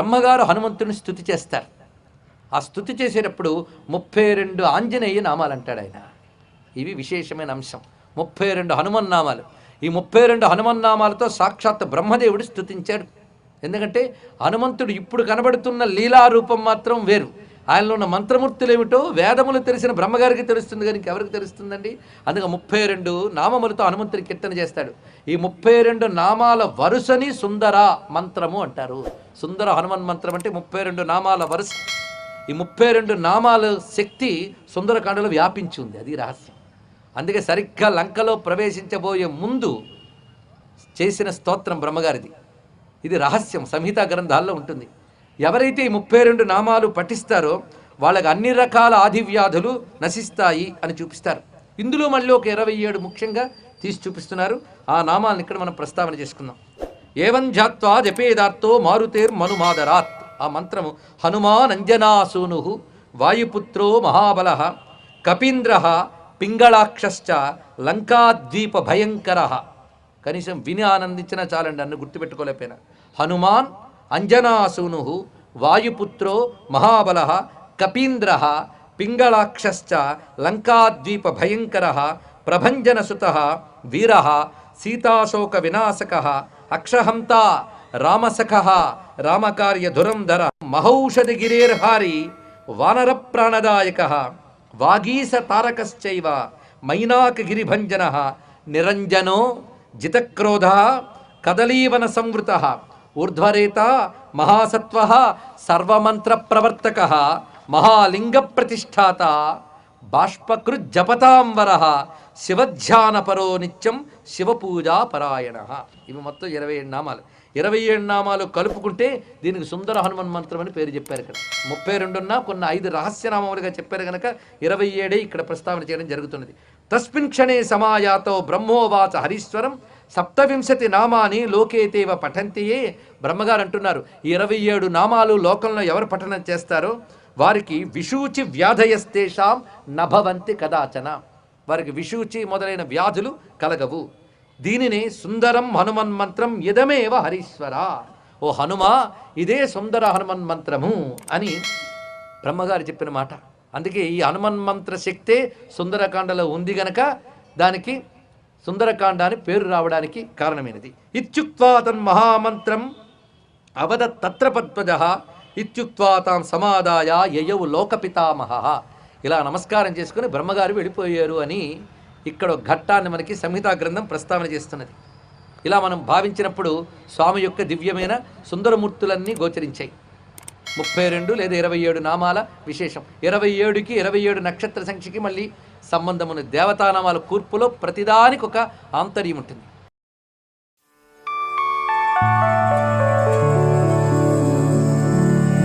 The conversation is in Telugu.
బ్రహ్మగారు హనుమంతుని స్థుతి చేస్తారు. ఆ స్థుతి చేసేటప్పుడు ముప్పై రెండు ఆంజనేయ నామాలు అంటాడు ఆయన. ఇవి విశేషమైన అంశం. ముప్పై రెండు హనుమన్ నామాలు. ఈ ముప్పై రెండు హనుమన్ నామాలతో సాక్షాత్ బ్రహ్మదేవుడు స్థుతించాడు. ఎందుకంటే హనుమంతుడు ఇప్పుడు కనబడుతున్న లీలారూపం మాత్రం వేరు. ఆయనలో ఉన్న మంత్రమూర్తులు ఏమిటో వేదములు తెలిసిన బ్రహ్మగారికి తెలుస్తుంది కానీ ఇంకెవరికి తెలుస్తుందండి? అందుకే ముప్పై రెండు నామములతో హనుమంతుడి కీర్తన చేస్తాడు. ఈ ముప్పై రెండు నామాల వరుసని సుందర మంత్రము అంటారు. సుందర హనుమన్ మంత్రం అంటే ముప్పై రెండు నామాల వరుస. ఈ ముప్పై రెండు నామాల శక్తి సుందరకాండలో వ్యాపించి ఉంది. అది రహస్యం. అందుకే సరిగ్గా లంకలో ప్రవేశించబోయే ముందు చేసిన స్తోత్రం బ్రహ్మగారిది. ఇది రహస్యం. సంహితా గ్రంథాల్లో ఉంటుంది. ఎవరైతే ఈ ముప్పై రెండు నామాలు పఠిస్తారో వాళ్ళకి అన్ని రకాల ఆదివ్యాధులు నశిస్తాయి అని చూపిస్తారు. ఇందులో మళ్ళీ ఒక ఇరవై ఏడు ముఖ్యంగా తీసి చూపిస్తున్నారు. ఆ నామాలను ఇక్కడ మనం ప్రస్తావన చేసుకుందాం. ఏవం జాత్వా జపేదార్థో మారుతేర్ మనుమాదరాత్ ఆ మంత్రము హనుమానంజనాసూను వాయుపుత్రో మహాబల కపీంద్ర పింగళాక్షశ్చ లంకాద్వీప భయంకర కనీసం విని ఆనందించినా చాలండి అన్ను గుర్తుపెట్టుకోలేకపోయినా. హనుమాన్ అంజనాసూను వాయుపుత్రో మహాబల కపీంద్ర పింగళాక్షశ్చ లంకాద్వీప భయంకర ప్రభంజనసుత వీర సీతాశోక వినాశక అక్షహంత రామసఖ రామకార్య ధురంధర మహౌషధి గిరేర్హారి వానర ప్రాణదాయక వాగీస తారకశ్చైవ మైనాక గిరిభంజన నిరంజనో జితక్రోధ కదలీవన సంవృత ఊర్ధ్వరేత మహాసత్వ సర్వమంత్ర ప్రవర్తక మహాలింగ ప్రతిష్టాత బాష్పకృజ్జపతాంబర శివధ్యానపరో నిత్యం శివపూజా పరాయణ ఇవి మొత్తం ఇరవై ఏడు నామాలు. ఇరవై ఏడు నామాలు కలుపుకుంటే దీనికి సుందర హనుమన్ మంత్రం అని పేరు చెప్పారు ఇక్కడ. ముప్పై రెండున్నా కొన్ని ఐదు రహస్యనామములుగా చెప్పారు కనుక ఇరవై ఏడే ఇక్కడ ప్రస్తావన చేయడం జరుగుతున్నది. తస్మిన్ క్షణే సమాయాతో బ్రహ్మోవాచ హరీశ్వరం సప్తవింశతి నామాని లోకేతేవ పఠంతియే. బ్రహ్మగారు అంటున్నారు ఈ ఇరవై ఏడు నామాలు లోకంలో ఎవరు పఠనం చేస్తారో? వారికి విషూచి వ్యాధయస్తేషాం నభవంతి కదాచన. వారికి విషూచి మొదలైన వ్యాధులు కలగవు. దీనిని సుందరం హనుమన్ మంత్రం ఇదమేవ హరీశ్వర. ఓ హనుమా ఇదే సుందర హనుమన్ మంత్రము అని బ్రహ్మగారు చెప్పిన మాట. అందుకే ఈ హనుమన్ మంత్ర శక్తే సుందరకాండలో ఉంది గనక దానికి సుందరకాండ అని పేరు రావడానికి కారణమైనది. ఇత్యుక్వా తన్ మహామంత్రం అవద తత్ర పద్మజ ఇత్యుక్వా తాం సమాదాయ యయవు లోకపితామహ. ఇలా నమస్కారం చేసుకుని బ్రహ్మగారు వెళ్ళిపోయారు అని ఇక్కడ ఘట్టాన్ని మనకి సంహితా గ్రంథం ప్రస్తావన చేస్తున్నది. ఇలా మనం భావించినప్పుడు స్వామి యొక్క దివ్యమైన సుందరమూర్తులన్నీ గోచరించాయి. ముప్పై రెండు లేదా ఇరవై ఏడు నామాల విశేషం. ఇరవై ఏడుకి ఇరవై ఏడు నక్షత్ర సంఖ్యకి మళ్ళీ సంబంధం దేవతానామాల కూర్పులో ప్రతిదానికి ఒక ఆంతర్యం ఉంటుంది.